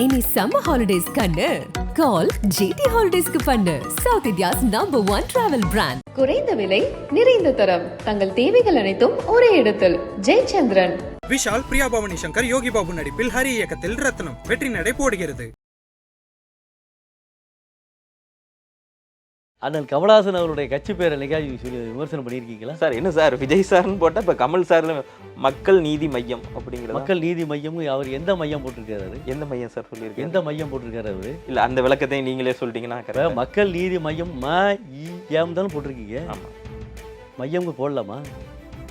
இனி summer holidays கண்ணு. கால் GT ஹாலிடேஸ்க்கு பண்ணு. South India's number one travel brand குறைந்த விலை நிறைந்த தரம். தங்கள் தேவைகள் அனைத்தும் ஒரே இடத்தில். ஜெயச்சந்திரன். விஷால் பிரியா பவானி சங்கர் யோகி பாபு நடிப்பில் ஹரி இயக்கத்தில் ரத்னம். வெற்றி நடை போடுகிறது. அண்ணன் கமலஹாசன் அவருடைய கட்சி பேரை என்னைக்காவது சொல்லி விமர்சனம் பண்ணியிருக்கீங்களா? சார் என்ன சார்? விஜய் சார்னு போட்டால் இப்போ கமல் சார் மக்கள் நீதி மையம் அப்படிங்கிறது? மக்கள் நீதி மையம் அவர் எந்த மையம் போட்டிருக்காரு எந்த மையம் சார் சொல்லியிருக்கேன் எந்த மையம் போட்டிருக்காரு அவரு? இல்லை அந்த விளக்கத்தையும் நீங்களே சொல்லிட்டீங்கன்னா. மக்கள் நீதி மையம் ம இ எம் தானே போட்டிருக்கீங்க. ஆமா. மையம் போடலாமா?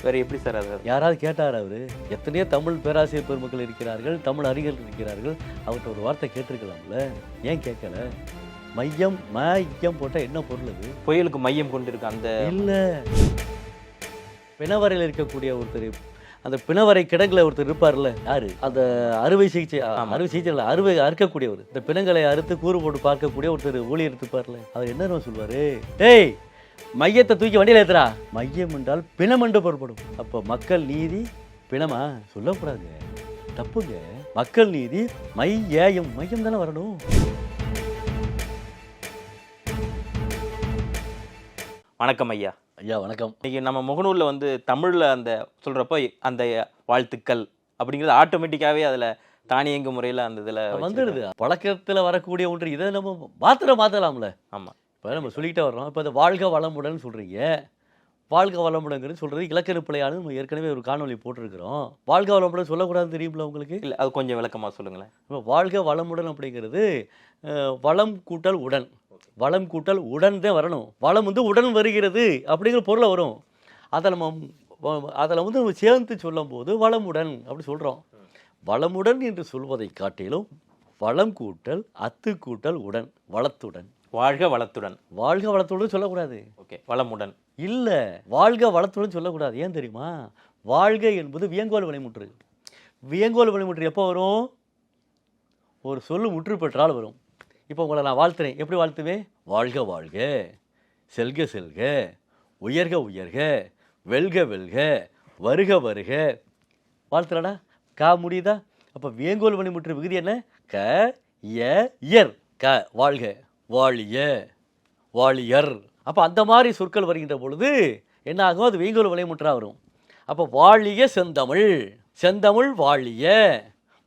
வேற எப்படி சார் அது? யாராவது கேட்டார் அவரு? எத்தனையோ தமிழ் பேராசிரியர் பெருமக்கள் இருக்கிறார்கள் தமிழ் அறிஞர்கள் இருக்கிறார்கள். அவர்கிட்ட ஒரு வார்த்தை கேட்டிருக்கலாம்ல. ஏன் கேட்கல? மையம் ம இயம் போட்டால் என்ன பொருள் அது? புயலுக்கு மையம் கொண்டு இருக்கு அந்த இல்ல. பிணவரையில் இருக்கக்கூடிய ஒருத்தர் அந்த பிணவரை கிடங்குல ஒருத்தர் இருப்பார்ல யாரு? அந்த அறுவை சிகிச்சை. அறுவை சிகிச்சை இல்ல அறுவை அறுக்கக்கூடியவர். இந்த பிணங்களை அறுத்து கூறு போட்டு பார்க்கக்கூடிய ஒருத்தர் ஊழியர் இருப்பார்ல அவர் என்ன சொல்வாரு டேய் மையத்தை தூக்கி வண்டியில ஏத்துறா மையம் என்றால் பிணம் என்று பொருள்படும். அப்போ மக்கள் நீதி பிணமா? சொல்லக்கூடாதுங்க. தப்புங்க. மக்கள் நீதி மையம் மையம் தானே வரணும். வணக்கம் ஐயா. ஐயா வணக்கம். இன்னைக்கு நம்ம முகநூலில் வந்து தமிழில் அந்த சொல்கிறப்போ அந்த வாழ்த்துக்கள் அப்படிங்கிறது ஆட்டோமேட்டிக்காகவே அதில் தானியங்கு முறையில் அந்த இதில் வந்துடுது. பழக்கத்துல வரக்கூடிய ஒன்று இதை நம்ம மாத்திர மாத்தலாம்ல. ஆமாம் இப்போ நம்ம சொல்லிக்கிட்டே வர்றோம். இப்போ இந்த வாழ்க வளமுடன் சொல்கிறீங்க வாழ்க வளமுடங்கிறது சொல்கிறது இலக்கண பிழையானு நம்ம ஏற்கனவே ஒரு காணொளி போட்டிருக்கிறோம். வாழ்க வளமுடன் சொல்லக்கூடாதுன்னு தெரியுமில்ல உங்களுக்கு? இல்லை அது கொஞ்சம் விளக்கமாக சொல்லுங்களேன். இப்போ வாழ்க வளமுடன் அப்படிங்கிறது வளம் கூட்டல் உடன். வளம் கூட்டல் உடன் தான் வரணும். வளம் வந்து உடன் வருகிறது அப்படிங்கிற பொருளை வரும். அதை நம்ம அதில் வந்து நம்ம சேர்ந்து சொல்லும்போது வளமுடன் அப்படி சொல்கிறோம் வளமுடன் என்று சொல்வதை காட்டிலும் வளம் கூட்டல் அத்து கூட்டல் உடன் வளத்துடன். வாழ்க வளத்துடன். வாழ்க வளத்துடன் சொல்லக்கூடாது. ஓகே வளமுடன். இல்லை வாழ்க வளத்துடன் சொல்லக்கூடாது. ஏன் தெரியுமா? வாழ்க என்பது வியங்கோல் வினைமுற்று வியங்கோல் வினைமுற்று எப்போ வரும்? ஒரு சொல்லு முற்று பெற்றால் வரும். இப்போ உங்களை நான் வாழ்த்துறேன். எப்படி வாழ்த்துவேன் வாழ்க வாழ்க. செல்க செல்க. உயர்க உயர்க. வெல்க வெல்க. வருக வருக. வாழ்த்துறடா. கா முடியுதா? அப்போ வியங்கோல் முற்று விகுதி என்ன? க ய இயர் க வாழ்க. வாழிய. வாழியர். அப்போ அந்த மாதிரி சொற்கள் வருகின்ற பொழுது என்ன ஆகும் அது வீங்கோல் விளைமுற்றா வரும். அப்போ வாழிய செந்தமிழ் செந்தமிழ் வாழிய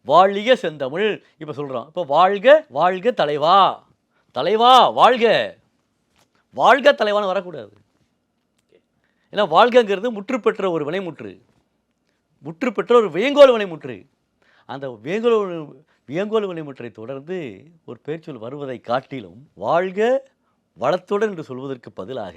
வாழிய செந்தமிழ் இப்போ சொல்கிறோம் இப்போ வாழ்க வாழ்க தலைவா தலைவா வாழ்க. வாழ்க தலைவான்னு வரக்கூடாது. ஏன்னா வாழ்கங்கிறது முற்று பெற்ற ஒரு வினைமுற்று முற்று பெற்ற ஒரு வேங்கோல் வினைமுற்று அந்த வேங்கோல் வேங்கோல் வியங்கோல் வினைமுற்றை தொடர்ந்து ஒரு பேச்சொல் வருவதை காட்டிலும் வாழ்க வளத்துடன் என்று சொல்வதற்கு பதிலாக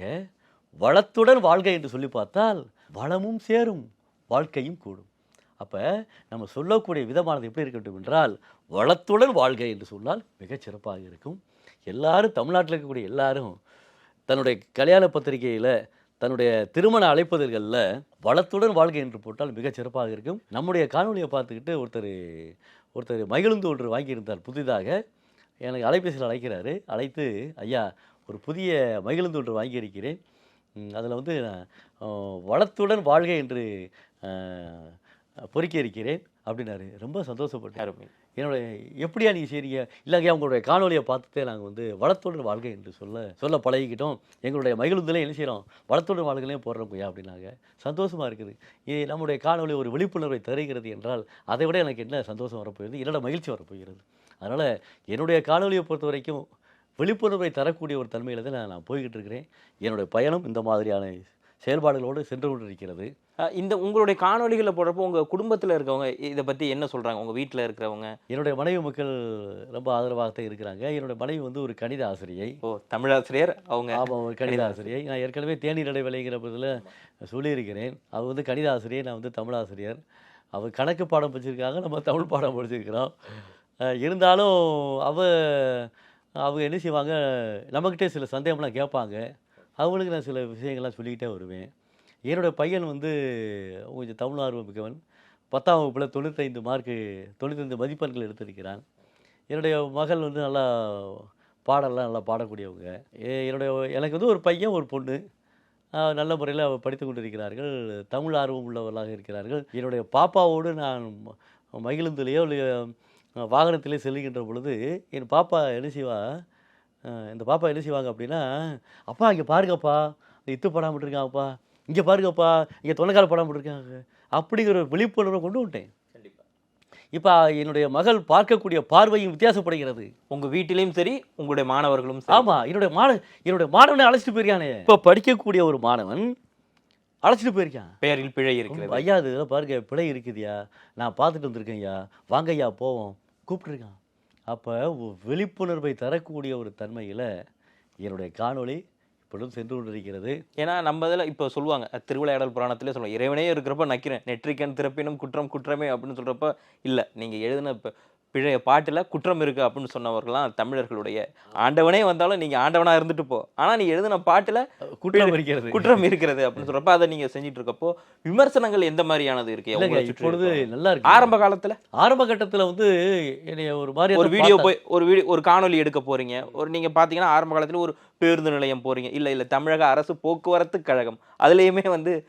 வளத்துடன் வாழ்க என்று சொல்லி பார்த்தால் வளமும் சேரும் வாழ்க்கையும் கூடும். அப்போ நம்ம சொல்லக்கூடிய விதமானது எப்படி இருக்கட்டும் என்றால் வளத்துடன் வாழ்க என்று சொன்னால் மிகச் சிறப்பாக இருக்கும். எல்லாரும் தமிழ்நாட்டில் இருக்கக்கூடிய எல்லாரும் தன்னுடைய கல்யாண பத்திரிகையில் தன்னுடைய திருமண அழைப்பதற்களில் வளத்துடன் வாழ்க என்று போட்டால் மிகச் சிறப்பாக இருக்கும். நம்முடைய காணொலியை பார்த்துக்கிட்டு ஒருத்தர் ஒருத்தர் மகிழுந்து ஒன்று வாங்கியிருந்தார் புதிதாக. எனக்கு அலைபேசியில் அழைக்கிறாரு. அழைத்து ஐயா ஒரு புதிய மகிழுந்து ஒன்று வாங்கியிருக்கிறேன். அதில் வந்து வளத்துடன் வாழ்க என்று பொறிக்க இருக்கிறேன் அப்படின்னாரு. ரொம்ப சந்தோஷப்பட்டேன். என்னுடைய எப்படியா நீ செய்றீங்க? இல்லைங்க உங்களுடைய காணொலியை பார்த்துட்டே நாங்கள் வந்து வளத்துடன் வாழ்க என்று சொல்ல சொல்ல பழகிக்கிட்டோம். எங்களுடைய மகிழுந்திலே என்ன செய்கிறோம் வளத்துடன் வாழ்களையும் போடுறோம் ஐயா அப்படின்னாங்க. சந்தோஷமாக இருக்குது. இது நம்முடைய காணொலி ஒரு விழிப்புணர்வை தருகிறது என்றால் அதை விட எனக்கு என்ன சந்தோஷம் வரப்போகிறது? என்னோட மகிழ்ச்சி வரப்போகிறது. அதனால் என்னுடைய காணொலியை பொறுத்த வரைக்கும் விழிப்புணர்வை தரக்கூடிய ஒரு தன்மையில் தான் நான் நான் போய்கிட்டு இருக்கிறேன் என்னுடைய பயணம் இந்த மாதிரியான செயல்பாடுகளோடு சென்று கொண்டிருக்கிறது. அஹ் இந்த உங்களுடைய காணொளிகளை போடுறப்போ உங்கள் குடும்பத்தில் இருக்கவங்க இதை பற்றி என்ன சொல்கிறாங்க உங்கள் வீட்டில் இருக்கிறவங்க? என்னுடைய மனைவி மக்கள் ரொம்ப ஆதரவாகத்தான் இருக்கிறாங்க. என்னுடைய மனைவி வந்து ஒரு கணித ஆசிரியை. ஓ தமிழாசிரியர் அவங்க. ஆமாம் ஒரு கணித ஆசிரியை. நான் ஏற்கனவே தேநீர் இடைவேளைங்கிற பதில் சொல்லியிருக்கிறேன். அவர் வந்து கணித ஆசிரியர் நான் வந்து தமிழ் ஆசிரியர் அவர் கணக்கு பாடம் படிச்சிருக்காங்க நம்ம தமிழ் பாடம் படிச்சிருக்கிறோம். இருந்தாலும் அவ அவங்க என்ன செய்வாங்க நம்மக்கிட்டே சில சந்தேகம்லாம் கேட்பாங்க. அவங்களுக்கு நான் சில விஷயங்கள்லாம் சொல்லிக்கிட்டே வருவேன். என்னுடைய பையன் வந்து கொஞ்சம் தமிழ் ஆர்வம் மிக்கவன். பத்தாம் வகுப்பில் தொண்ணூத்தைந்து மார்க்கு தொண்ணூத்தைந்து மதிப்பெண்கள் எடுத்திருக்கிறான். என்னுடைய மகள் வந்து நல்லா பாடலாம் நல்லா பாடக்கூடியவங்க. என்னுடைய எனக்கு வந்து ஒரு பையன் ஒரு பொண்ணு. நல்ல முறையில் படித்து கொண்டிருக்கிறார்கள். தமிழ் ஆர்வம் உள்ளவர்களாக இருக்கிறார்கள். என்னுடைய பாப்பாவோடு நான் ம- மகிழுந்திலேயோ வாகனத்திலே செல்லுகின்ற பொழுது என் பாப்பா என்ன செய்வா? இந்த பாப்பா என்ன செய்வாங்க அப்படின்னா அப்பா இங்கே பாருங்கப்பா. இந்த இத்து படம் விட்டுருக்காங்கப்பா. இங்கே பாருங்கப்பா. இங்கே தொலைக்கால படம் விட்டுருக்காங்க. அப்படிங்கிற ஒரு விழிப்புணர்வை கொண்டு விட்டேன் இப்போ என்னுடைய மகள் பார்க்கக்கூடிய பார்வையும் வித்தியாசப்படுகிறது. உங்க வீட்டிலையும் சரி உங்களுடைய மாணவர்களும் சரி. ஆமா என்னுடைய மாண என்னுடைய மாணவனை அழைச்சிட்டு போயிருக்கானே. இப்போ படிக்கக்கூடிய ஒரு மாணவன் அழைச்சிட்டு போயிருக்கான் பெயரில் பிழை இருக்கிறது. ஐயா இது பாருங்க பிழை இருக்குதுயா நான் பார்த்துட்டு வந்திருக்கேன் ஐயா வாங்க ஐயா போவோம். கூப்பிட்டுருக்கான். அப்போ விழிப்புணர்வை தரக்கூடிய ஒரு தன்மையில் என்னுடைய காணொளி இப்பொழுதும் சென்று கொண்டிருக்கிறது. ஏன்னா நம்ம இதில் இப்போ சொல்லுவாங்க திருவிளையாடல் புராணத்திலே சொல்லுவாங்க இறைவனே இருக்கிறப்ப நக்கிறேன் நெற்றிக்கண் திறப்பினும் குற்றம் குற்றமே அப்படின்னு சொல்கிறப்ப இல்லை நீங்கள் எழுதின இப்போ பிழைய பாட்டுல குற்றம் இருக்கு அப்படின்னு சொன்னவர்கள்லாம் தமிழர்களுடைய ஆண்டவனே வந்தாலும் நீங்க ஆண்டவனா இருந்துட்டு போ. ஆனா நீ எழுதின பாட்டுல குற்றம் இருக்கிறது. குற்றம் இருக்கிறது அப்படின்னு சொல்றப்ப அதை நீங்க செஞ்சுட்டு இருக்கப்போ விமர்சனங்கள் எந்த மாதிரியானது இருக்கு? இப்பொழுது? நல்லா இருக்கு. ஆரம்ப காலத்துல? ஆரம்ப கட்டத்தில் வந்து என்னைய ஒரு மாதிரி ஒரு வீடியோ போய் ஒரு வீடியோ ஒரு காணொளி எடுக்க போறீங்க. ஒரு நீங்க பாத்தீங்கன்னா ஆரம்ப காலத்துல ஒரு பேருந்து நிலையம் போறீங்க. இல்ல இல்ல தமிழக அரசு போக்குவரத்து கழகம். அதுலயுமே வந்து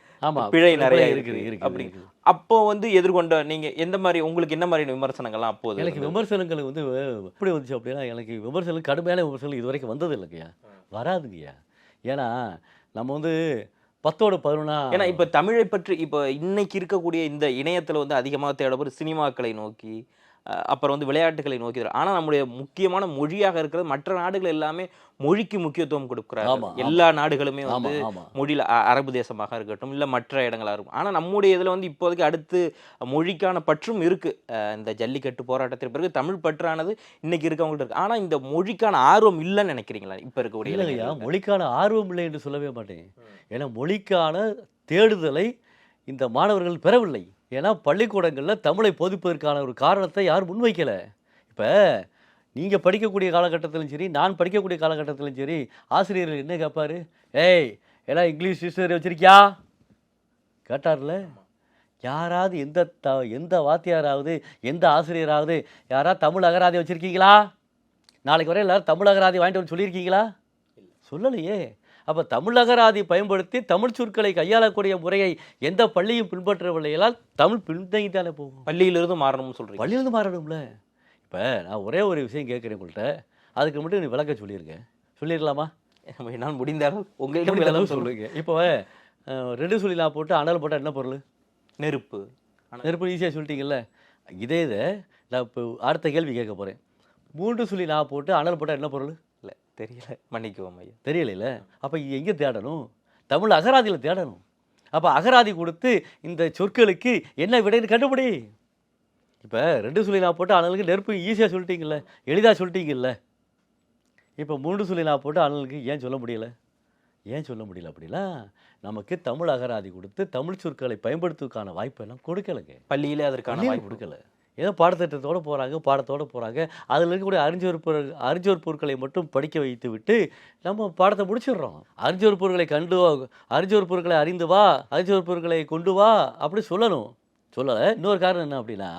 பிழை நிறைய இருக்குது அப்படி. அப்போ வந்து எதிர்கொண்ட நீங்க எந்த மாதிரி உங்களுக்கு என்ன மாதிரி விமர்சனங்கள்லாம் அப்போது எனக்கு? விமர்சனங்கள் வந்து எப்படி வந்துச்சு அப்படின்னா எனக்கு விமர்சனம் கடுமையான விமர்சனம் இது வரைக்கும் வந்தது இல்லைங்கய்யா வராதுங்கய்யா ஏன்னா நம்ம வந்து பத்தோட பதினொன்னா ஏன்னா இப்ப தமிழை பற்றி இப்போ இன்னைக்கு இருக்கக்கூடிய இந்த இணையத்துல வந்து அதிகமாக தேடப்படுற சினிமாக்களை நோக்கி அப்புறம் வந்து விளையாட்டுகளை நோக்கி ஆனா நம்முடைய முக்கியமான மொழியாக இருக்கிறது மற்ற நாடுகள் எல்லாமே மொழிக்கு முக்கியத்துவம் கொடுக்குறாங்க. எல்லா நாடுகளுமே வந்து மொழியில் அரபு தேசமாக இருக்கட்டும் இல்லை மற்ற இடங்களா இருக்கும். ஆனால் நம்முடைய இதில் வந்து இப்போதைக்கு அடுத்து மொழிக்கான பற்றும் இருக்கு. அஹ் இந்த ஜல்லிக்கட்டு போராட்டத்திற்கு பிறகு தமிழ் பற்றானது இன்னைக்கு இருக்கவங்கள்ட்ட இருக்கு. ஆனால் இந்த மொழிக்கான ஆர்வம் இல்லைன்னு நினைக்கிறீங்களா? இப்போ இருக்கக்கூடிய இளைஞர்களுக்கு? மொழிக்கான ஆர்வம் இல்லை என்று சொல்லவே மாட்டேன். ஏன்னா மொழிக்கான தேடுதலை இந்த மாணவர்கள் பெறவில்லை. ஏன்னா பள்ளிக்கூடங்களில் தமிழை போதிப்பதற்கான ஒரு காரணத்தை யாரும் முன்வைக்கலை. இப்போ நீங்கள் படிக்கக்கூடிய காலகட்டத்திலும் சரி நான் படிக்கக்கூடிய காலகட்டத்திலும் சரி ஆசிரியர்கள் என்ன கேட்பாரு ஏய் எல்லாம் இங்கிலீஷ் டீச்சர் வச்சிருக்கியா? கேட்டார்ல. யாராவது எந்த த எந்த வாத்தியாராவது எந்த ஆசிரியராவது யாராவது தமிழ் அகராதி வச்சுருக்கீங்களா? நாளைக்கு வரை எல்லாரும் தமிழ் அகராதி வாங்கிட்டு வந்து சொல்லியிருக்கீங்களா? சொல்லலையே. அப்போ தமிழ் அகராதி பயன்படுத்தி தமிழ் சொற்களை கையாளக்கூடிய முறையை எந்த பள்ளியும் பின்பற்றவில்லையால் தமிழ் பின்தங்கி தானே போகும். பள்ளியிலிருந்து மாறணும்னு சொல்றீங்க. பள்ளியிலிருந்து மாறணும்ல. இப்போ நான் ஒரே ஒரு விஷயம் கேட்குறேன் உங்கள்கிட்ட அதுக்கு மட்டும் நீ விளக்க சொல்லியிருக்கேன் சொல்லிடலாமா? என்னால் முடிந்த அளவு உங்களிடம் விளக்கம் சொல்லுங்க. இப்போ ரெண்டு சொல்லி நான் போட்டு அனல் போட்டால் என்ன பொருள்? நெருப்பு. நெருப்பு ஈஸியாக சொல்லிட்டீங்கல்ல. இதே இதை நான் இப்போ அடுத்த கேள்வி கேட்க போகிறேன் மூன்று சொல்லி நான் போட்டு அனல் போட்டால் என்ன பொருள்? தெரியல. மன்னிக்குவோம் ஐயா. தெரியலைல்ல அப்போ எங்கே தேடணும்? தமிழ் அகராதியில் தேடணும். அப்போ அகராதி கொடுத்து இந்த சொற்களுக்கு என்ன விடைன்னு கண்டுபிடி. இப்போ ரெண்டு சொல்லி நான் போட்டு அனலுக்கு நெருப்பு ஈஸியாக சொல்லிட்டீங்கல்ல எளிதாக சொல்லிட்டீங்கல்ல. இப்போ மூன்று சொல்லி நான் போட்டு அனலுக்கு ஏன் சொல்ல முடியல? ஏன் சொல்ல முடியல அப்படின்னா நமக்கு தமிழ் அகராதி கொடுத்து தமிழ் சொற்களை பயன்படுத்துவதற்கான வாய்ப்பெல்லாம் கொடுக்கலைங்க. பள்ளியிலே அதற்கான வாய்ப்பு கொடுக்கல. ஏதோ பாடத்திட்டத்தோடு போகிறாங்க பாடத்தோடு போகிறாங்க அதில் இருக்கக்கூடிய அறிஞ்சோர் பொருள் அறிஞ்சொரு பொருட்களை மட்டும் படிக்க வைத்து விட்டு நம்ம பாடத்தை முடிச்சிடுறோம். அறிஞ்சொரு பொருட்களை கண்டு வா அறிஞ்சொரு பொருட்களை அறிந்து வா அறிஞ்சொரு பொருட்களை கொண்டு வா அப்படி சொல்லணும். சொல்லலை. இன்னொரு காரணம் என்ன அப்படின்னா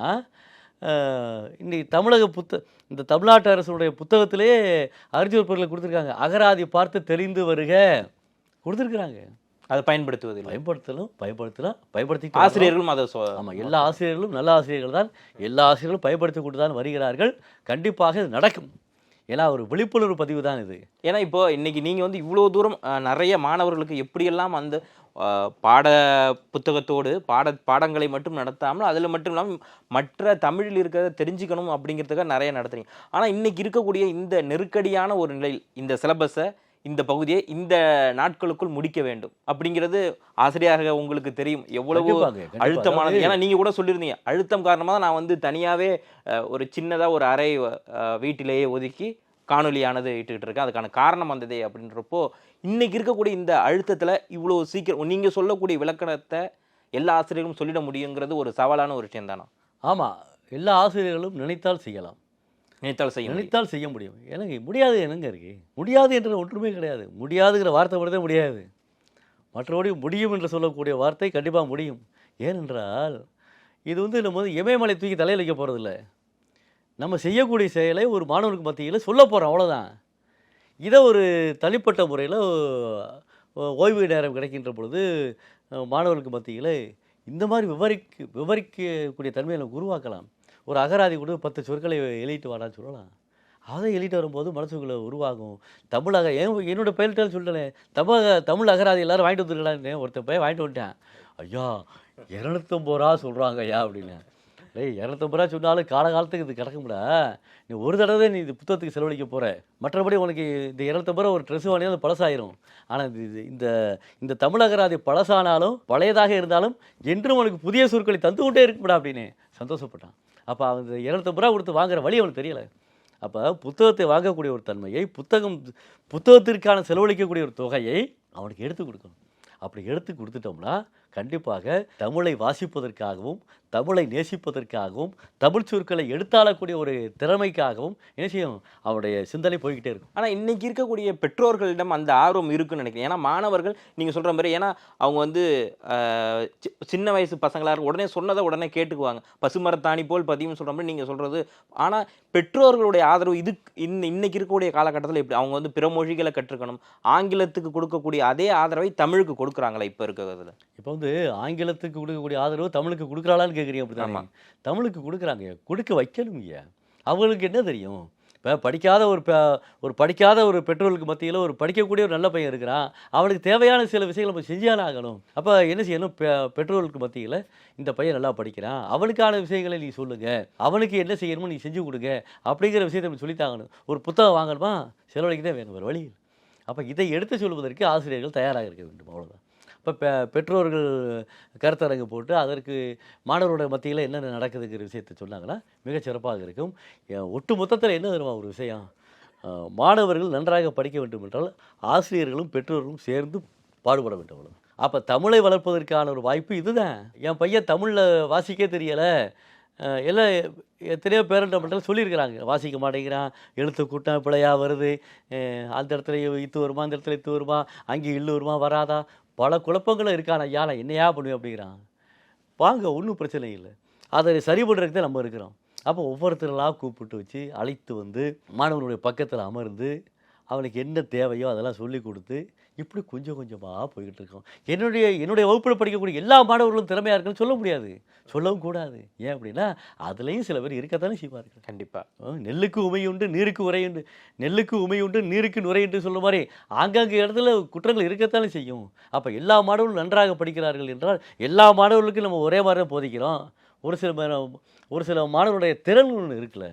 இன்றைக்கி இன்னைக்கு தமிழக புத்த இந்த தமிழ்நாட்டு அரசுடைய புத்தகத்திலே அறிஞ்சொரு பொருட்களை கொடுத்துருக்காங்க. அகராதி பார்த்து தெரிந்து வருக. கொடுத்துருக்குறாங்க. அதை பயன்படுத்துவதில்லை. பயன்படுத்தலும் பயன்படுத்தலாம் பயன்படுத்தி ஆசிரியர்களும் அதை ஆமாம் எல்லா ஆசிரியர்களும் நல்ல ஆசிரியர்கள் தான். எல்லா ஆசிரியர்களும் பயன்படுத்தி கொண்டு தான் வருகிறார்கள். கண்டிப்பாக இது நடக்கும். ஏன்னா ஒரு விழிப்புணர்வு பதிவு தான் இது. ஏன்னா இப்போ இன்னைக்கு நீங்க வந்து இவ்வளவு தூரம் நிறைய மாணவர்களுக்கு எப்படியெல்லாம் அந்த பாட புத்தகத்தோடு பாட பாடங்களை மட்டும் நடத்தாமல் அதில் மட்டும் இல்லாமல் மற்ற தமிழில் இருக்கிறத தெரிஞ்சுக்கணும் அப்படிங்கிறதுக்காக நிறைய நடத்துறீங்க. ஆனால் இன்னைக்கு இருக்கக்கூடிய இந்த நெருக்கடியான ஒரு நிலையில் இந்த சிலபஸை இந்த பகுதியை இந்த நாட்களுக்குள் முடிக்க வேண்டும். அப்படிங்கிறது ஆசிரியராக உங்களுக்கு தெரியும். எவ்வளவு. அழுத்தமானது. ஏன்னா நீங்க கூட சொல்லியிருந்தீங்க. அழுத்தம் காரணமாக நான் வந்து தனியாவே அஹ், ஒரு சின்னதா ஒரு அறை வீட்டிலேயே ஒதுக்கி காணொலியானது இட்டுக்கிட்டு இருக்கேன். அதுக்கான காரணம் வந்ததே அப்படின்றப்போ இன்னைக்கு இருக்கக்கூடிய இந்த அழுத்தத்துல இவ்வளோ சீக்கிரம் நீங்க சொல்லக்கூடிய விளக்கணத்தை எல்லா ஆசிரியர்களும் சொல்லிட முடியுங்கிறது ஒரு சவாலான ஒரு விஷயம் தானா ஆமாம் எல்லா ஆசிரியர்களும் நினைத்தால் செய்யலாம். நினைத்தால் செய்ய நினைத்தால் செய்ய முடியும். எனக்கு முடியாது என்னங்க இருக்கு? முடியாது என்ற ஒன்றுமே கிடையாது. முடியாதுங்கிற வார்த்தை மட்டும் முடியாது. மற்றபடி முடியும் என்று சொல்லக்கூடிய வார்த்தை கண்டிப்பாக முடியும். ஏனென்றால் இது வந்து நம்ம வந்து இமயமலை தூக்கி தலையில் வைக்க போகிறதில்ல நம்ம செய்யக்கூடிய செயலை ஒரு மாணவனுக்கு மத்தியில் சொல்ல போகிறோம் அவ்வளோதான் இதை ஒரு தனிப்பட்ட முறையில் ஓய்வு நேரம் கிடைக்கின்ற பொழுது மாணவர்களுக்கு மத்தியில் இந்த மாதிரி விவரிக்க விவரிக்கக்கூடிய தன்மையை நம்ம உருவாக்கலாம். ஒரு அகராதி கொடு பத்து சொற்களை எழுதிட்டு வாடான்னு சொல்லலாம் அதை எழுதிட்டு வரும்போது மனசுக்குள்ளே உருவாகும். தமிழக என் என்னோட பெயர்கிட்ட சொல்லிட்டேன் தமிழக தமிழ் அகராதி எல்லாரும் வாங்கிட்டு வந்துருக்கலான்னு ஒருத்தர் போய் வாங்கிட்டு வந்துட்டேன். ஐயா இரநூத்தம்பது ரூபா சொல்கிறாங்க ஐயா அப்படின்னு. டேய் இரநூத்தம்பது ரூபா சொன்னாலும் காலகாலத்துக்கு இது கிடக்கும்டா நீ ஒரு தடவை நீ இது புத்தகத்துக்கு செலவழிக்க போகிற மற்றபடி உனக்கு இந்த இரநூத்தம்பது ரூபா ஒரு ட்ரெஸ் வாங்கினா அது பழசாயிரும். ஆனால் இது இந்த இந்த தமிழ் அகராதி பழசானாலும் பழையதாக இருந்தாலும் என்றும் உனக்கு புதிய சொற்களை தந்து கொண்டே இருக்கும்டா அப்படின்னு சந்தோஷப்பட்டான். அப்போ அந்த இரநூத்தம்பது ரூபா கொடுத்து வாங்குற வழி அவனுக்கு தெரியலை. அப்போ புத்தகத்தை வாங்கக்கூடிய ஒரு தன்மையை புத்தகம் புத்தகத்திற்கான செலவழிக்கக்கூடிய ஒரு தொகையை அவனுக்கு எடுத்து கொடுக்கணும். அப்படி எடுத்து கொடுத்துட்டோம்னா கண்டிப்பாக தமிழை வாசிப்பதற்காகவும் தமிழை நேசிப்பதற்காகவும் தமிழ் சொற்களை எடுத்தாளக்கூடிய ஒரு திறமைக்காகவும் என்ன செய்யும் அவனுடைய சிந்தனை போய்கிட்டே இருக்கும். ஆனால் இன்னைக்கு இருக்கக்கூடிய பெற்றோர்களிடம் அந்த ஆர்வம் இருக்குன்னு நினைக்கிறேன். ஏன்னா மாணவர்கள் நீங்கள் சொல்கிற மாதிரி ஏன்னா அவங்க வந்து சின்ன வயசு பசங்களாக உடனே சொன்னதை உடனே கேட்டுக்குவாங்க. பசுமரத்தாணி போல் பதியும் சொல்கிற மாதிரி நீங்கள் சொல்கிறது ஆனால் பெற்றோர்களுடைய ஆதரவு இது இந்த இன்னைக்கு இருக்கக்கூடிய காலகட்டத்தில் எப்படி அவங்க வந்து பிற மொழிகளை கற்றுக்கணும் ஆங்கிலத்துக்கு கொடுக்கக்கூடிய அதே ஆதரவை தமிழுக்கு கொடுக்குறாங்களா இப்போ இருக்கிறதுல? இப்போ வந்து ஆங்கிலத்துக்கு கொடுக்கக்கூடிய ஆதரவு தமிழுக்கு கொடுக்குறாளான்னு கேட்குறீங்க அப்படி ஆமா. தமிழுக்கு கொடுக்குறாங்க. கொடுக்க வைக்கணும் ஐயா அவங்களுக்கு என்ன தெரியும்? இப்போ படிக்காத ஒரு ஒரு படிக்காத ஒரு பெற்றோருக்கு மத்தியில் ஒரு படிக்கக்கூடிய ஒரு நல்ல பையன் இருக்கிறான். அவனுக்கு தேவையான சில விஷயங்களை நம்ம செஞ்சாலே ஆகணும். அப்போ என்ன செய்யணும்? பெ- பெற்றோர்களுக்கு மத்தியில் இந்த பையன் நல்லா படிக்கிறான். அவனுக்கான விஷயங்களை நீ சொல்லுங்க. அவனுக்கு என்ன செய்யணுமோ நீ செஞ்சு கொடுங்க. அப்படிங்கிற விஷயத்தை நம்ம சொல்லித்தாகணும். ஒரு புத்தகம் வாங்கணுமா? செலவழிக்க தான் வேணும். வேறு வழி இல்லை. அப்போ இதை எடுத்து சொல்வதற்கு ஆசிரியர்கள் தயாராக இருக்க வேண்டும். அவ்வளவுதான். இப்போ பெ பெற்றோர்கள் கருத்தரங்கு போட்டு அதற்கு மாணவரோட மத்தியில் என்னென்ன நடக்குதுங்கிற விஷயத்தை சொன்னாங்கன்னா மிகச்சிறப்பாக இருக்கும். ஒட்டு மொத்தத்தில் என்ன தெரியுமா ஒரு விஷயம்? மாணவர்கள் நன்றாக படிக்க வேண்டும் என்றால் ஆசிரியர்களும் பெற்றோர்களும் சேர்ந்து பாடுபட வேண்டும் அப்போ தமிழை வளர்ப்பதற்கான ஒரு வாய்ப்பு இதுதான். என் பையன் தமிழில் வாசிக்க தெரியலை. எல்லாம் எத்தனையோ பேரண்ட மட்டும் சொல்லியிருக்கிறாங்க. வாசிக்க மாட்டேங்கிறான். எழுத்து கூட்டம் பிழையாக வருது. அந்த இடத்துல இத்து வருமா அந்த இடத்துல இத்து வருமா அங்கே இல்லு வருமா வராதா? பல குழப்பங்களும் இருக்கான ஐயா நான் என்னையா பண்ணுவேன் அப்படிங்கிறான். வாங்க ஒன்றும் பிரச்சனை இல்லை. அதை சரி பண்ணுறதுக்கு தான் நம்ம இருக்கிறோம். அப்போ ஒவ்வொருத்தரெல்லாம் கூப்பிட்டு வச்சு அழைத்து வந்து மாணவனுடைய பக்கத்தில் அமர்ந்து அவனுக்கு என்ன தேவையோ அதெல்லாம் சொல்லி கொடுத்து இப்படி கொஞ்சம் கொஞ்சமாக போய்கிட்டு இருக்கோம். என்னுடைய என்னுடைய வகுப்பில் படிக்கக்கூடிய எல்லா மாணவர்களும் திறமையாக இருக்குன்னு சொல்ல முடியாது. சொல்லவும் கூடாது. ஏன் அப்படின்னா அதுலேயும் சில பேர் இருக்கத்தானே செய்வார்கள். கண்டிப்பாக நெல்லுக்கு உமையுண்டு நீருக்கு உரையுண்டு நெல்லுக்கு உமையுண்டு நீருக்கு நுரையுண்டு சொல்ல மாதிரி ஆங்காங்கு இடத்துல குற்றங்கள் இருக்கத்தானே செய்யும். அப்போ எல்லா மாணவர்களும் நன்றாக படிக்கிறார்கள் என்றால் எல்லா மாணவர்களுக்கும் நம்ம ஒரே மாதிரி போதிக்கிறோம். ஒரு சில ஒரு சில மாணவருடைய திறன் ஒன்று இருக்குல்ல.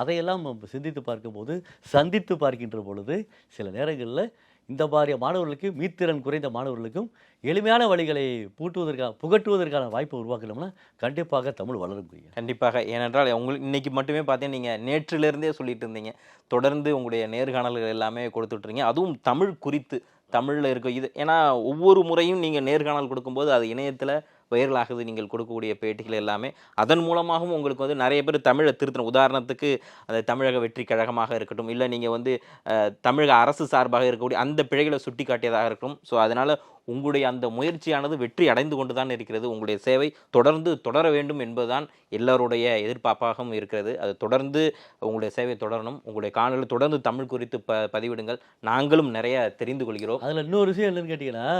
அதையெல்லாம் சிந்தித்து பார்க்கும்போது சந்தித்து பார்க்கின்ற பொழுது சில நேரங்களில் இந்த மாதிரி மாணவர்களுக்கு மீத்திறன் குறைந்த மாணவர்களுக்கும் எளிமையான வழிகளை பூட்டுவதற்கான புகட்டுவதற்கான வாய்ப்பை உருவாக்கணும்னா கண்டிப்பாக தமிழ் வளரும் கண்டிப்பாக. ஏனென்றால் உங்களுக்கு இன்னைக்கு மட்டுமே பார்த்தீங்கன்னா நீங்கள் நேற்றிலிருந்தே சொல்லிட்டு இருந்தீங்க. தொடர்ந்து உங்களுடைய நேர்காணல்கள் எல்லாமே கொடுத்துட்ருங்க அதுவும் தமிழ் குறித்து தமிழில் இருக்கும் இது. ஏன்னா ஒவ்வொரு முறையும் நீங்கள் நேர்காணல் கொடுக்கும்போது அது இணையத்தில் வைரல் ஆகுது நீங்கள் கொடுக்கக்கூடிய பேட்டிகள் எல்லாமே அதன் மூலமாகவும் உங்களுக்கு வந்து நிறைய பேர் தமிழை திருத்தணும். உதாரணத்துக்கு அந்த தமிழக வெற்றி கழகமாக இருக்கட்டும் இல்லை நீங்கள் வந்து தமிழக அரசு சார்பாக இருக்கக்கூடிய அந்த பிழைகளை சுட்டி காட்டியதாக இருக்கட்டும். ஸோ அதனால் உங்களுடைய அந்த முயற்சியானது வெற்றி அடைந்து கொண்டு தான் இருக்கிறது. உங்களுடைய சேவை தொடர்ந்து தொடர வேண்டும் என்பதுதான் எல்லாருடைய எதிர்பார்ப்பாகவும் இருக்கிறது. அது தொடர்ந்து உங்களுடைய சேவை தொடரணும். உங்களுடைய காணொலி தொடர்ந்து தமிழ் குறித்து ப பதிவிடுங்கள். நாங்களும் நிறைய தெரிந்து கொள்கிறோம். அதில் இன்னொரு விஷயம் என்னன்னு கேட்டிங்கன்னா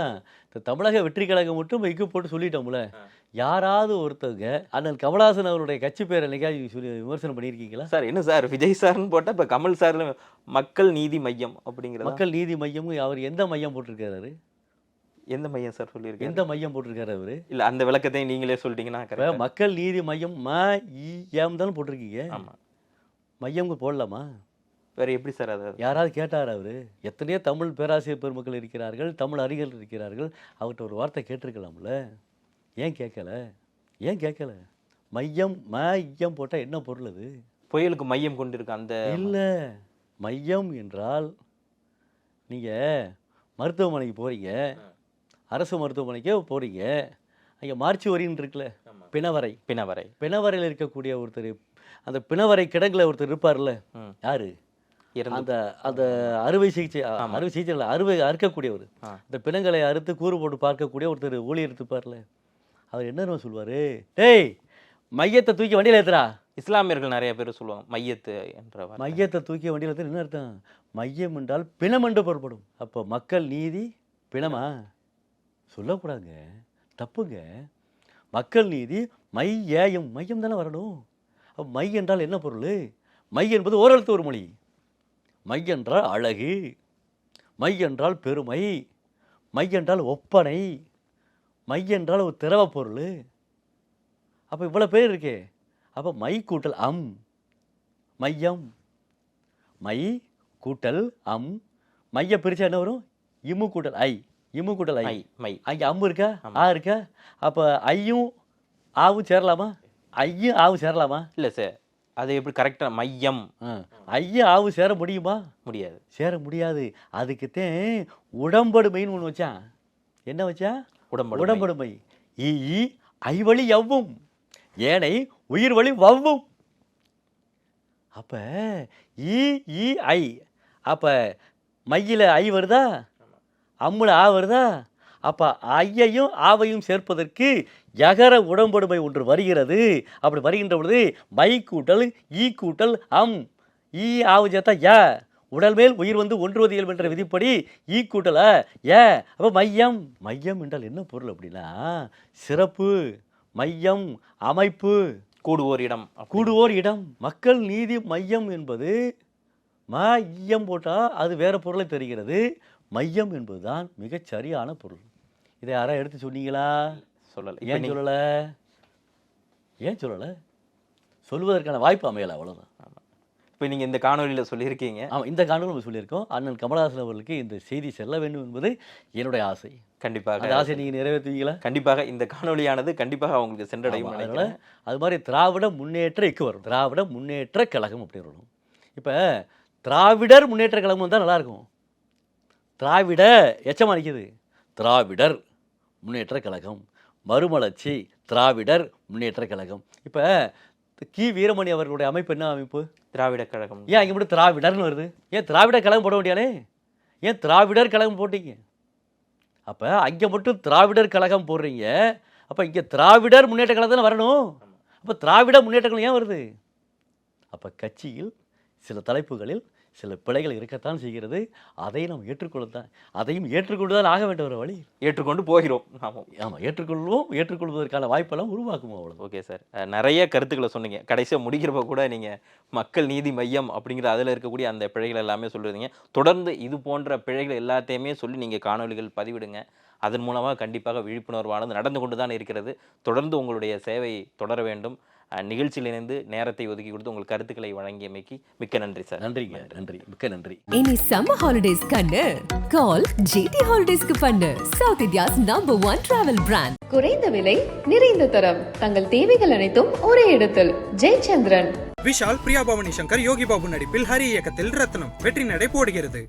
இந்த தமிழக வெற்றி கழகம் மட்டும் வைக்க போட்டு சொல்லிட்டோம்ல. யாராவது ஒருத்தவங்க அண்ணன் கமலஹாசன் அவருடைய கட்சி பேர் என்னைக்காவது சொல்லி விமர்சனம் பண்ணியிருக்கீங்களா? சார் என்ன சார்? விஜய் சார்னு போட்டால் இப்போ கமல் சார்ல மக்கள் நீதி மையம் அப்படிங்கிறது? மக்கள் நீதி மையம் அவர் எந்த மையம் போட்டிருக்காரு? எந்த மையம் சார் சொல்லியிருக்கேன் எந்த மையம் போட்டிருக்காரு அவரு? இல்ல அந்த விளக்கத்தையும் நீங்களே சொல்லிட்டீங்கன்னா மக்கள் நீதி மையம் ம இ எம் தானே போட்டிருக்கீங்க? ஆமா. மையம் போடலாமா? வேற எப்படி சார் அது? யாராவது கேட்டார் அவரு? எத்தனையோ தமிழ் பேராசிரியர் பெருமக்கள் இருக்கிறார்கள் தமிழ் அறிஞர்கள் இருக்கிறார்கள். அவர்கிட்ட ஒரு வார்த்தை கேட்டிருக்கலாம்ல. ஏன் கேட்கல? ஏன் கேட்கல? மையம் ம ஐயம் போட்டால் என்ன பொருள் அது? புயலுக்கு மையம் கொண்டிருக்கு அந்த இல்லை. மையம் என்றால் நீங்கள் மருத்துவமனைக்கு போகிறீங்க அரசு மருத்துவமனைக்கே போகிறீங்க அங்கே மார்ச் வரின்னு இருக்குல்ல பிணவரை. பிணவரை. பிணவரையில் இருக்கக்கூடிய ஒருத்தர் அந்த பிணவரை கிடங்குல ஒருத்தர் இருப்பார்ல. யாரு? அந்த அந்த அறுவை சிகிச்சை அறுவை சிகிச்சை அறுவை அறுக்கக்கூடியவர். இந்த பிணங்களை அறுத்து கூறு போட்டு பார்க்கக்கூடிய ஒருத்தர் ஊழியர் இருப்பார்ல அவர் என்ன சொல்லுவார்? டேய் மையத்தை தூக்கி வண்டியில் ஏத்துறா இஸ்லாமியர்கள் நிறைய பேர் சொல்லுவாங்க மையத்து என்ற. மையத்தை தூக்கி வண்டியில் ஏத்துறது என்ன அர்த்தம்? மையம் என்றால் பிணம் என்று பொருள்படும். அப்போ மக்கள் நீதி பிணமா? சொல்லக்கூடாதுங்க. தப்புங்க. மக்கள் நீதி மையம் மையம் தானே வரணும். அப்போ மை என்றால் என்ன பொருள்? மை என்பது ஓரெழுத்து ஒரு மொழி. மை என்றால் அழகு. மை என்றால் பெருமை. மை என்றால் ஒப்பனை. மை என்றால் ஒரு திரவ பொருள். அப்போ இவ்வளோ பேர் இருக்கே. அப்போ மை கூட்டல் அம். மையம். மை கூட்டல் அம். மைய பிரிச்சா என்ன வரும்? இம்மு கூட்டல் ஐ. இம்மு கூட்டல் ஐ. மை அங்கே அம்பு இருக்கா? ஆ இருக்கா? அப்போ ஐயும் ஆவும் சேரலாமா? ஐயும் ஆவும் சேரலாமா? இல்ல சார் அது எப்படி கரெக்டா மையம்? ஐயும் ஆவும் சேர முடியுமா? முடியாது. சேர முடியாது. அதுக்குத்தான் உடம்படுமைன்னு ஒன்று வச்சான் என்ன வச்சான் உடம்படுமை. உடம்படுமை. ஈ ஈ ஐவழி எவ்வும் ஏனை உயிர் வழி வவ்வும். அப்போ ஈ ஈ ஐ. அப்போ மையில் ஐ வருதா? அம்முல ஆ வருதா அப்போ ஐயையும் ஆவையும் சேர்ப்பதற்கு யகர உடம்படுமை ஒன்று வருகிறது. அப்படி வருகின்ற பொழுது மை கூட்டல் ஈ கூட்டல் அம். ஈ ஆவு சேர்த்தா ய. உடல் மேல் உயிர் வந்து ஒன்றுவது இயல்பு என்ற விதிப்படி ஈ கூட்டல ஏ அப்போ மையம். மையம் என்றால் என்ன பொருள் அப்படின்னா சிறப்பு மையம் அமைப்பு. கூடுவோர் இடம். கூடுவோர் இடம். மக்கள் நீதி மையம் என்பது ம ஐயம் போட்டால் அது வேற பொருளை தருகிறது. மையம் என்பதுதான் மிகச் சரியான பொருள். இதை யாராவது எடுத்து சொன்னீங்களா? சொல்லல. ஏன் சொல்லலை? ஏன் சொல்லலை? சொல்வதற்கான வாய்ப்பு அமையலை அவ்வளோதான் இப்ப நீங்க இந்த காணொலியில சொல்லியிருக்கீங்க. ஆமாம் இந்த காணொலி நம்ம சொல்லியிருக்கோம். அண்ணன் கமலஹாசன் அவர்களுக்கு இந்த செய்தி செல்ல வேண்டும் என்பது என்னுடைய ஆசை. கண்டிப்பாக. அந்த ஆசையை நீங்கள் நிறைவேற்றுவீங்களா? கண்டிப்பாக. இந்த காணொளியானது கண்டிப்பாக அவங்களுக்கு சென்றடையும் அது மாதிரி திராவிட முன்னேற்ற இக்கு வரும். திராவிட முன்னேற்ற கழகம் அப்படின்னு வரும். இப்போ திராவிடர் முன்னேற்ற கழகம் வந்தால் நல்லாயிருக்கும் திராவிட எச்சமா நிற்கிது திராவிடர் முன்னேற்ற கழகம். மறுமலர்ச்சி திராவிடர் முன்னேற்ற கழகம். இப்போ கி. வீரமணி அவர்களுடைய அமைப்பு என்ன அமைப்பு? திராவிட கழகம். ஏன் அங்கே மட்டும் திராவிடர்னு வருது? ஏன் திராவிட கழகம் போட வேண்டியானே ஏன் திராவிடர் கழகம் போட்டீங்க? அப்போ அங்கே மட்டும் திராவிடர் கழகம் போடுறீங்க. அப்போ இங்கே திராவிடர் முன்னேற்ற கழகம் தானே வரணும்? அப்போ திராவிட முன்னேற்ற கழகம் ஏன் வருது? அப்போ கட்சியில் சில தலைப்புகளில் சில பிழைகள் இருக்கத்தான் செய்கிறது. அதை நாம் ஏற்றுக்கொள்ளத்தான் அதையும் ஏற்றுக்கொண்டு தான் ஆக வேண்டிய ஒரு வழி. ஏற்றுக்கொண்டு போகிறோம். ஆமாம். ஆமாம் ஏற்றுக்கொள்வோம் ஏற்றுக்கொள்வதற்கான வாய்ப்பெல்லாம் உருவாக்குவோம் அவ்வளோ ஓகே சார். நிறைய கருத்துக்களை சொன்னீங்க. கடைசியாக முடிக்கிறப்ப கூட நீங்கள் மக்கள் நீதி மையம் அப்படிங்கிற அதில் இருக்கக்கூடிய அந்த பிழைகள் எல்லாமே சொல்லிருந்தீங்க. தொடர்ந்து இது போன்ற பிழைகள் எல்லாத்தையுமே சொல்லி நீங்கள் காணொளிகள் பதிவிடுங்க. அதன் மூலமாக கண்டிப்பாக விழிப்புணர்வானது நடந்து கொண்டு தான் இருக்கிறது. தொடர்ந்து உங்களுடைய சேவை தொடர வேண்டும். நிகழ்ச்சியில் இணைந்து நேரத்தை ஒதுக்கி கொடுத்து உங்கள் கருத்துக்களை வழங்கியமைக்கு மிக்க நன்றி சார். நன்றிங்க நன்றி. மிக்க நன்றி. இனி சம்மர் ஹாலிடேஸ் கண்ணு. கால் ஜிடி ஹாலிடேஸ்க்கு பண்ணு. South India's number one travel brand குறைந்த விலை நிறைந்த தரம். தங்கள் தேவைகள் அனைத்தும் ஒரே இடத்தில். ஜெயச்சந்திரன். விஷால் பிரியா பவானி சங்கர் யோகி பாபு நடிப்பில் ஹரி இயக்கத்தில் ரத்னம். வெற்றி நடை போடுகிறது.